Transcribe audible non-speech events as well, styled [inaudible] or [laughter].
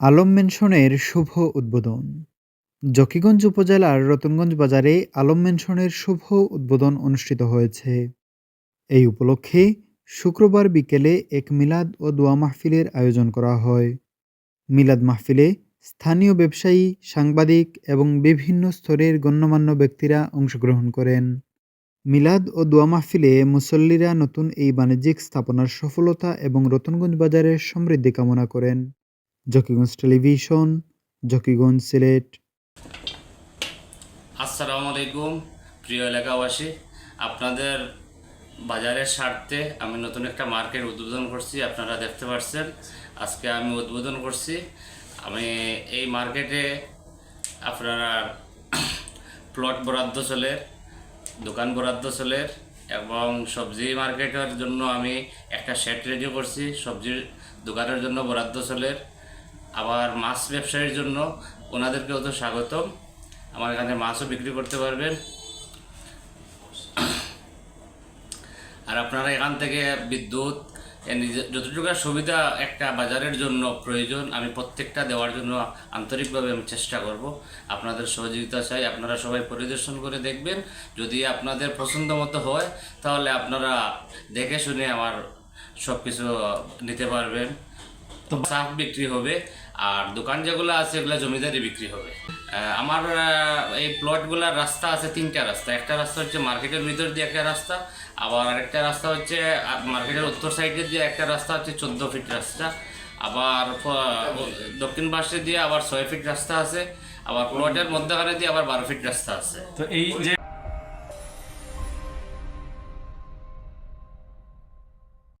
আলম মেনশনের শুভ উদ্বোধন। জকিগঞ্জ উপজেলার রতনগঞ্জ বাজারে আলম মেনশনের শুভ উদ্বোধন অনুষ্ঠিত হয়েছে। এই উপলক্ষে শুক্রবার বিকেলে এক মিলাদ ও দোয়া মাহফিলের আয়োজন করা হয়। মিলাদ মাহফিলে স্থানীয় ব্যবসায়ী, সাংবাদিক এবং বিভিন্ন স্তরের গণ্যমান্য ব্যক্তিরা অংশগ্রহণ করেন। মিলাদ ও দোয়া মাহফিলে মুসল্লিরা নতুন এই বাণিজ্যিক স্থাপনার সফলতা এবং রতনগঞ্জ বাজারের সমৃদ্ধি কামনা করেন। জকিগঞ্জ টেলিভিশন জকিগঞ্জ সিলেট আসসালামু আলাইকুম, প্রিয় এলাকাবাসী। আপনাদের বাজারের স্বার্থে আমি নতুন একটা মার্কেট উদ্বোধন করছি, আপনারা দেখতে পাচ্ছেন। আজকে আমি উদ্বোধন করছি। আমি এই মার্কেটে আপনারা [clears throat] প্লট বরাদ্দ চলে, দোকান বরাদ্দ চলে, এবং সবজি মার্কেটের জন্য আমি একটা সেট রেডি করছি, সবজির দোকানের জন্য বরাদ্দ চলে। আবার মাছ ব্যবসায়ীর জন্য ওনাদেরকেও তো স্বাগতম। আমার এখানে মাছও বিক্রি করতে পারবেন। আর আপনারা এখান থেকে বিদ্যুৎ যতটুকু সুবিধা একটা বাজারের জন্য প্রয়োজন, আমি প্রত্যেকটা দেওয়ার জন্য আন্তরিকভাবে আমি চেষ্টা করব। আপনাদের সহযোগিতা চাই, আপনারা সবাই পরিদর্শন করে দেখবেন। যদি আপনাদের পছন্দ মতো হয়, তাহলে আপনারা দেখে শুনে আমার সব কিছু নিতে পারবেন। সাফ বিক্রি হবে, আর দোকান যেগুলো আছে এগুলো জমিদারি বিক্রি হবে। আমার এই প্লটগুলোর রাস্তা আছে তিনটা রাস্তা। একটা রাস্তা হচ্ছে মার্কেটের ভিতর দিয়ে একটা রাস্তা, আবার আরেকটা রাস্তা হচ্ছে মার্কেটের উত্তর সাইডে দিয়ে একটা রাস্তা হচ্ছে চোদ্দ ফিট রাস্তা। আবার দক্ষিণ পাশে দিয়ে আবার ছয় ফিট রাস্তা আছে, আবার প্লটের মধ্যখানে দিয়ে আবার বারো ফিট রাস্তা আছে। তো এই যে